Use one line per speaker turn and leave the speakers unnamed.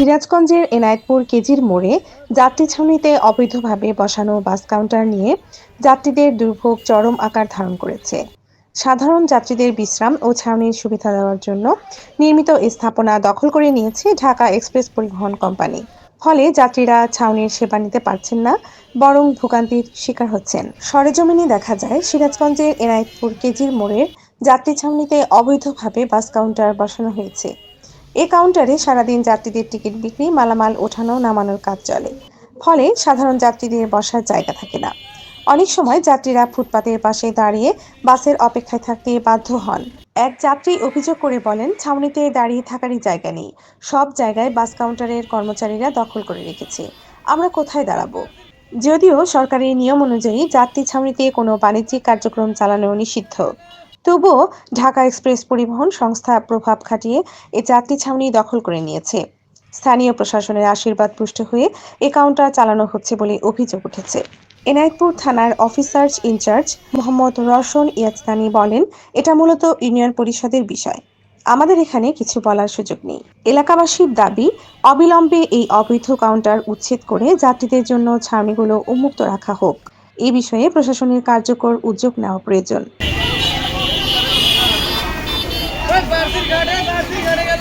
সিরাজগঞ্জের এনায়েতপুর কেজির মোড়ে যাত্রী ছাউনিতে অবৈধভাবে বসানো বাস কাউন্টার নিয়ে যাত্রীদের দুর্ভোগ চরম আকার ধারণ করেছে। সাধারণ যাত্রীদের বিশ্রাম ও ছাউনির সুবিধা দেওয়ার জন্য নির্মিত স্থাপনা দখল করে নিয়েছে ঢাকা এক্সপ্রেস পরিবহন কোম্পানি। ফলে যাত্রীরা ছাউনির সেবা নিতে পারছেন না, বরং ভোগান্তির শিকার হচ্ছেন। সরেজমিনে দেখা যায়, সিরাজগঞ্জের এনায়েতপুর কেজির মোড়ের যাত্রী ছাউনিতে অবৈধভাবে বাস কাউন্টার বসানো হয়েছে। এ কাউন্টারে সারাদিন যাত্রীদের টিকিট বিক্রি, মালামাল ওঠানো, নামানোর কাজ চলে। ফলে সাধারণ যাত্রীদের বসার জায়গা থাকে না। অনেক সময় যাত্রীরা ফুটপাতের পাশে দাঁড়িয়ে বাসের অপেক্ষায় থাকতে বাধ্য হন। এক যাত্রী অভিযোগ করে বলেন, ছাউনিতে দাঁড়িয়ে থাকারই জায়গা নেই। সব জায়গায় বাস কাউন্টারের কর্মচারীরা দখল করে রেখেছে। আমরা কোথায় দাঁড়াবো? যদিও সরকারের নিয়ম অনুযায়ী যাত্রী ছাউনিতে কোনো বাণিজ্যিক কার্যক্রম চালানো নিষিদ্ধ। তবুও ঢাকা এক্সপ্রেস পরিবহন সংস্থা প্রভাব খাটিয়ে এ যাত্রী ছাউনি দখল করে নিয়েছে। স্থানীয় প্রশাসনের আশীর্বাদ পুষ্ট হয়ে এ কাউন্টার চালানো হচ্ছে বলে অভিযোগ উঠেছে। এনায়েতপুর থানার officers in charge Mohammad Roshan Yazdani বলেন, এটা মূলত ইউনিয়ন পরিষদের বিষয়। আমাদের এখানে কিছু বলার সুযোগ নেই। এলাকাবাসীর দাবি, অবিলম্বে এই অবৈধ কাউন্টার উচ্ছেদ করে যাত্রীদের জন্য ছাউনিগুলো উন্মুক্ত রাখা হোক। এ বিষয়ে প্রশাসনের কার্যকর উদ্যোগ নেওয়া প্রয়োজন।
बारसी घाटे बारसी घाटे का